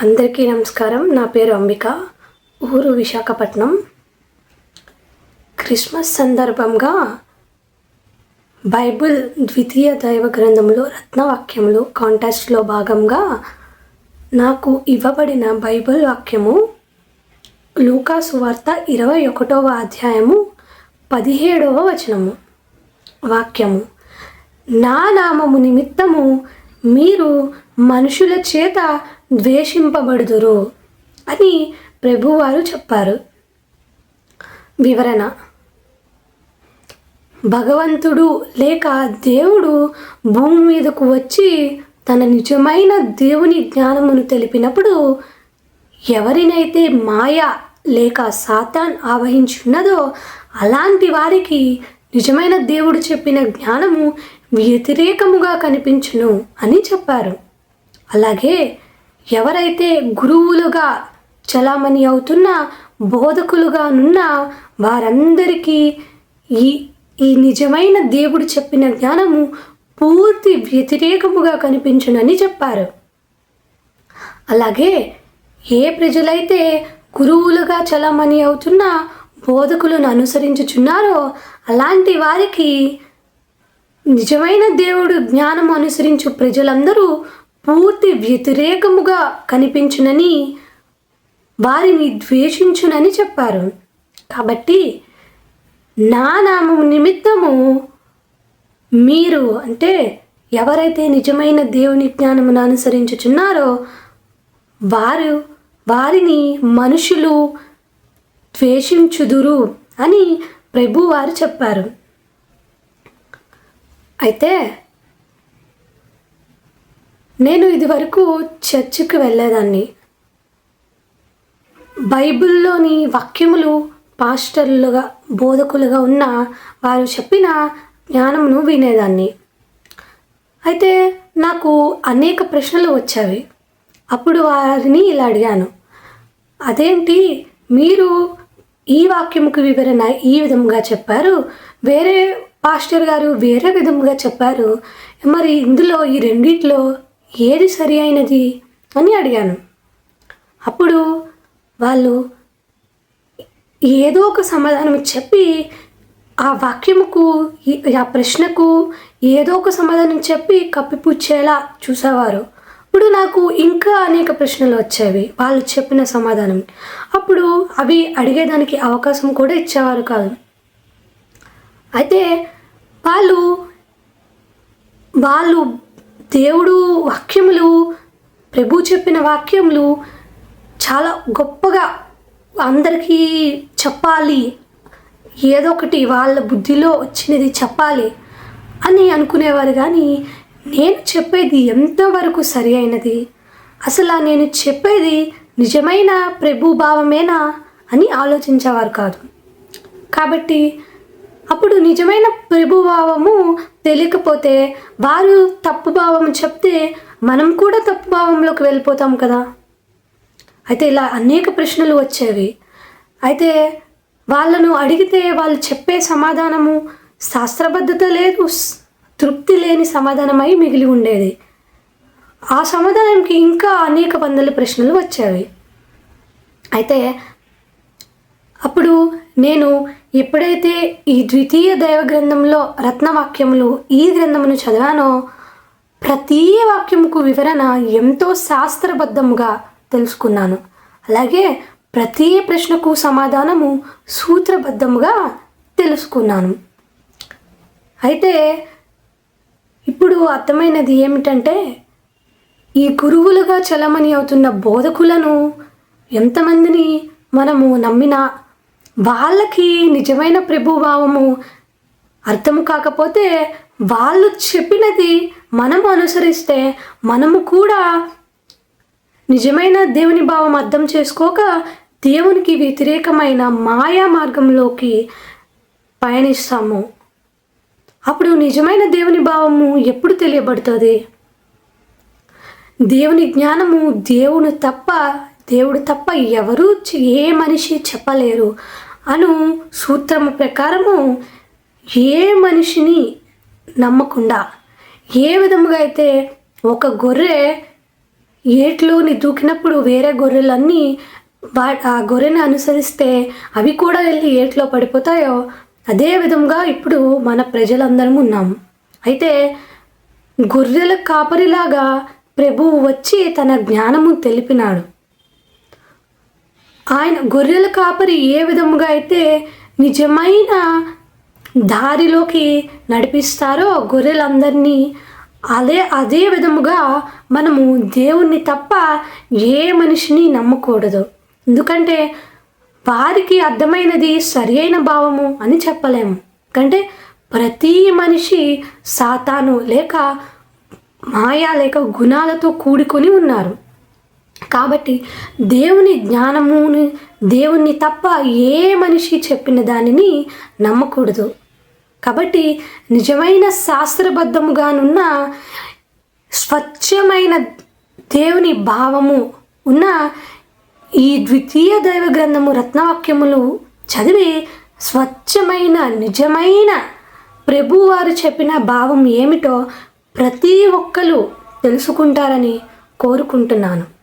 అందరికీ నమస్కారం. నా పేరు అంబిక. ఊరు విశాఖపట్నం. క్రిస్మస్ సందర్భంగా బైబిల్ ద్వితీయ దైవ గ్రంథంలో రత్నవాక్యములు కాంటెస్ట్లో భాగంగా నాకు ఇవ్వబడిన బైబిల్ వాక్యము లూకాసు వార్త ఇరవై ఒకటవ అధ్యాయము పదిహేడవ వచనము. వాక్యము. నా నామము నిమిత్తము మీరు మనుషుల చేత ద్వేషింపబడుదురు అని ప్రభువారు చెప్పారు. వివరణ. భగవంతుడు లేక దేవుడు భూమి మీదకు వచ్చి తన నిజమైన దేవుని జ్ఞానమును తెలిపినప్పుడు ఎవరినైతే మాయ లేక సాతాన్ ఆవహించున్నదో అలాంటి వారికి నిజమైన దేవుడు చెప్పిన జ్ఞానము వ్యతిరేకముగా కనిపించును అని చెప్పారు. అలాగే ఎవరైతే గురువులుగా చలామణి అవుతున్న బోధకులుగా నున్న వారందరికీ ఈ ఈ నిజమైన దేవుడు చెప్పిన జ్ఞానము పూర్తి వ్యతిరేకముగా కనిపించునని చెప్పారు. అలాగే ఏ ప్రజలైతే గురువులుగా చలామణి అవుతున్న బోధకులను అనుసరించుచున్నారో అలాంటి వారికి నిజమైన దేవుడు జ్ఞానం అనుసరించు ప్రజలందరూ పూర్తి వ్యతిరేకముగా కనిపించునని వారిని ద్వేషించునని చెప్పారు. కాబట్టి నా నామము నిమిత్తము మీరు అంటే ఎవరైతే నిజమైన దేవుని జ్ఞానమును అనుసరించుచున్నారో వారు వారిని మనుషులు ద్వేషించుదురు అని ప్రభువారు చెప్పారు. అయితే నేను ఇదివరకు చర్చికి వెళ్ళేదాన్ని. బైబిల్లోని వాక్యములు పాస్టర్లుగా బోధకులుగా ఉన్న వారు చెప్పిన జ్ఞానమును వినేదాన్ని. అయితే నాకు అనేక ప్రశ్నలు వచ్చాయి. అప్పుడు వారిని ఇలా అడిగాను. అదేంటి? మీరు ఈ వాక్యముకు వివరణ ఈ విధంగా చెప్పారు. వేరే పాస్టర్ గారు వేరే విధంగా చెప్పారు. మరి ఇందులో ఈ రెండిట్లో ఏది సరి అయినది అని అడిగాను. అప్పుడు వాళ్ళు ఏదో ఒక సమాధానం చెప్పి ఆ వాక్యముకు ఆ ప్రశ్నకు ఏదో ఒక సమాధానం చెప్పి కప్పిపుచ్చేలా చూసేవారు. ఇప్పుడు నాకు ఇంకా అనేక ప్రశ్నలు వచ్చేవి. వాళ్ళు చెప్పిన సమాధానం. అప్పుడు అవి అడిగేదానికి అవకాశం కూడా ఇచ్చేవారు కాదు. అయితే వాళ్ళు వాళ్ళు దేవుడు వాక్యములు ప్రభు చెప్పిన వాక్యములు చాలా గొప్పగా అందరికీ చెప్పాలి. ఏదో ఒకటి వాళ్ళ బుద్ధిలో వచ్చినది చెప్పాలి అని అనుకునేవారు కానీ నేను చెప్పేది ఎంతవరకు సరి అయినది? అసలు నేను చెప్పేది నిజమైన ప్రభుభావమేనా అని ఆలోచించేవారు కాదు. కాబట్టి అప్పుడు నిజమైన ప్రభుభావము తెలియకపోతే వారు తప్పు భావం చెప్తే మనం కూడా తప్పు భావంలోకి వెళ్ళిపోతాం కదా. అయితే ఇలా అనేక ప్రశ్నలు వచ్చేవి. అయితే వాళ్ళను అడిగితే వాళ్ళు చెప్పే సమాధానము శాస్త్రబద్ధత లేదు తృప్తి లేని సమాధానమై మిగిలి ఉండేది. ఆ సమాధానంకి ఇంకా అనేక వందల ప్రశ్నలు వచ్చేవి. అయితే అప్పుడు నేను ఎప్పుడైతే ఈ ద్వితీయ దైవ గ్రంథంలో రత్నవాక్యములు ఈ గ్రంథమును చదివానో ప్రతి వాక్యముకు వివరణ ఎంతో శాస్త్రబద్ధముగా తెలుసుకున్నాను. అలాగే ప్రతి ప్రశ్నకు సమాధానము సూత్రబద్ధముగా తెలుసుకున్నాను. అయితే ఇప్పుడు అర్థమైనది ఏమిటంటే ఈ గురువులుగా చలమణి అవుతున్న బోధకులను ఎంతమందిని మనము నమ్మినా వాళ్ళకి నిజమైన ప్రభుభావము అర్థం కాకపోతే వాళ్ళు చెప్పినది మనము అనుసరిస్తే మనము కూడా నిజమైన దేవుని భావం అర్థం చేసుకోక దేవునికి వ్యతిరేకమైన మాయా మార్గంలోకి పయనిస్తాము. అప్పుడు నిజమైన దేవుని భావము ఎప్పుడు తెలియబడుతుంది? దేవుని జ్ఞానము దేవుడు తప్ప దేవుడు తప్ప ఎవరు ఏ మనిషి చెప్పలేరు. అను సూత్రము ప్రకారము ఏ మనిషిని నమ్మకుండా ఏ విధముగా అయితే ఒక గొర్రె ఏట్లోని దూకినప్పుడు వేరే గొర్రెలన్నీ వా ఆ గొర్రెని అనుసరిస్తే అవి కూడా వెళ్ళి ఏట్లో పడిపోతాయో అదే విధంగా ఇప్పుడు మన ప్రజలందరం ఉన్నాము అయితే గొర్రెల కాపరిలాగా ప్రభువు వచ్చి తన జ్ఞానము తెలిపినాడు. ఆయన గొర్రెల కాపరి ఏ విధముగా అయితే నిజమైన దారిలోకి నడిపిస్తారో గొర్రెలందరినీ అదే అదే విధముగా మనము దేవుణ్ణి తప్ప ఏ మనిషిని నమ్మకూడదు. ఎందుకంటే వారికి అర్థమైనది సరి అయిన భావము అని చెప్పలేము. ఎందుకంటే ప్రతి మనిషి సాతాను లేక మాయా లేక గుణాలతో కూడుకొని ఉన్నారు. కాబట్టి దేవుని జ్ఞానముని దేవుణ్ణి తప్ప ఏ మనిషి చెప్పిన దానిని నమ్మకూడదు. కాబట్టి నిజమైన శాస్త్రబద్ధముగానున్న స్వచ్ఛమైన దేవుని భావము ఉన్న ఈ ద్వితీయ దైవ గ్రంథము రత్నవాక్యములు చదివి స్వచ్ఛమైన నిజమైన ప్రభువారు చెప్పిన భావం ఏమిటో ప్రతి ఒక్కరు తెలుసుకుంటారని కోరుకుంటున్నాను.